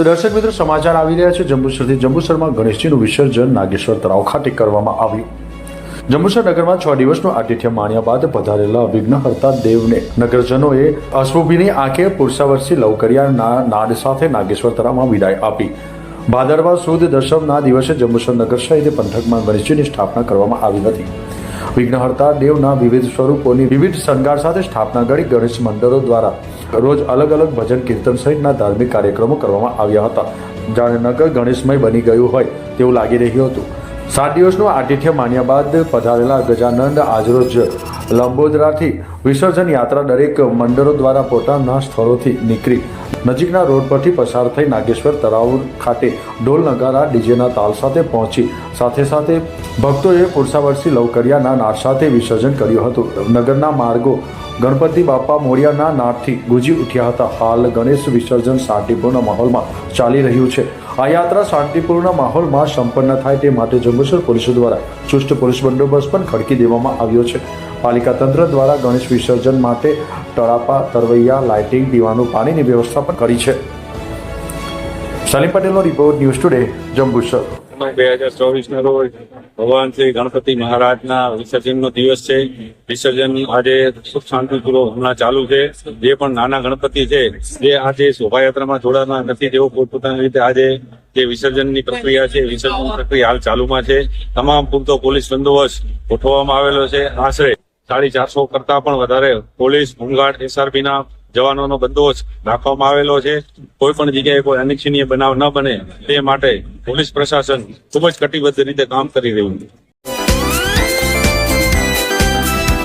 તો દર્શક મિત્રો, સમાચાર આવી રહ્યા છે. જંબુસરથી જંબુસરમાં ગણેશજીનું વિસર્જન નાગેશ્વર તળાવ ખાતે કરવામાં આવ્યું. જંબુસર નગરમાં છ દિવસનું આતિથ્ય માણ્યા બાદ પધારેલા વિઘ્નહર્તા દેવને નગરજનોએ અશ્વુભીની આંખે પુરુષાવર્ષી લવકરિયાના નાદ સાથે નાગેશ્વર તળાવમાં વિદાય આપી. ભાદરવા સુદ દશમના દિવસે જંબુસર નગર સહિત પંથકમાં ગણેશજીની સ્થાપના કરવામાં આવી હતી. વિઘ્નહર્તા દેવના વિવિધ સ્વરૂપોની વિવિધ શણગાર સાથે સ્થાપના કરી ગણેશ મંડળો દ્વારા રોજ અલગ અલગ ભજન કીર્તન સહિતના ધાર્મિક કાર્યક્રમો કરવામાં આવ્યા હતા. જાણે નગર ગણેશમય બની ગયું હોય તેવું લાગી રહ્યું હતું. સાત દિવસનું આતિથ્ય માન્યા બાદ પધારેલા ગજાનંદ આજરોજ લંબોદરાથી વિસર્જન યાત્રા દરેક મંડળો દ્વારા પોતાના સ્થળોથી નીકળી નજીકના રોડ પરથી પસાર થઈ નાગેશ્વર તળાવ ખાતે ઢોલ નગારા ડીજેના તાલ સાથે પહોંચી. સાથે સાથે ભક્તોએ પુરસાવર્ષી લવકરિયાના નાદ સાથે વિસર્જન કર્યું હતું. નગરના માર્ગો ગણપતિ બાપા મોરિયાના નાદથી ગુજી ઉઠ્યા હતા. હાલ ગણેશ વિસર્જન શાંતિપૂર્ણ માહોલમાં ચાલી રહ્યું છે. આ યાત્રા શાંતિપૂર્ણ માહોલમાં સંપન્ન થાય તે માટે જંબુસર પોલીસ દ્વારા ચુસ્ત પોલીસ બંદોબસ્ત પણ ખડકી દેવામાં આવ્યો છે. પાલિકા તંત્ર દ્વારા ગણેશ વિસર્જન માટે તળાપા, તરવૈયા, લાઇટિંગ પીવાનું પાણીની વ્યવસ્થા પણ કરી છે. સલીમ પટેલનો રિપોર્ટ ન્યૂઝ ટુડે જંબુસર. બે હજાર ચોવીસ ના રોજ ભગવાન શ્રી ગણપતિ મહારાજના વિસર્જનનો દિવસ છે. વિસર્જન આજે સુખ શાંતિપૂર્વક હમણાં ચાલુ છે. જે પણ નાના ગણપતિ છે, જે આજે શોભાયાત્રામાં જોડાના નથી, તેઓ પોતપોતાની રીતે આજે જે વિસર્જનની પ્રક્રિયા છે વિસર્જન પ્રક્રિયા હાલ ચાલુમાં છે. તમામ પૂરતો પોલીસ બંદોબસ્ત ગોઠવવામાં આવેલો છે. આશરે સાડી ચારસો કરતા પણ વધારે પોલીસ, હોમગાર્ડ એસઆરપી ના જવાનોનો બંદોબસ્ત રાખવામાં આવેલો છે. કોઈ પણ જગ્યાએ કોઈ અનિચ્છનીય બનાવ ન બને તે માટે પોલીસ પ્રશાસન ખૂબ જ કટિબદ્ધ રીતે કામ કરી રહ્યું છે.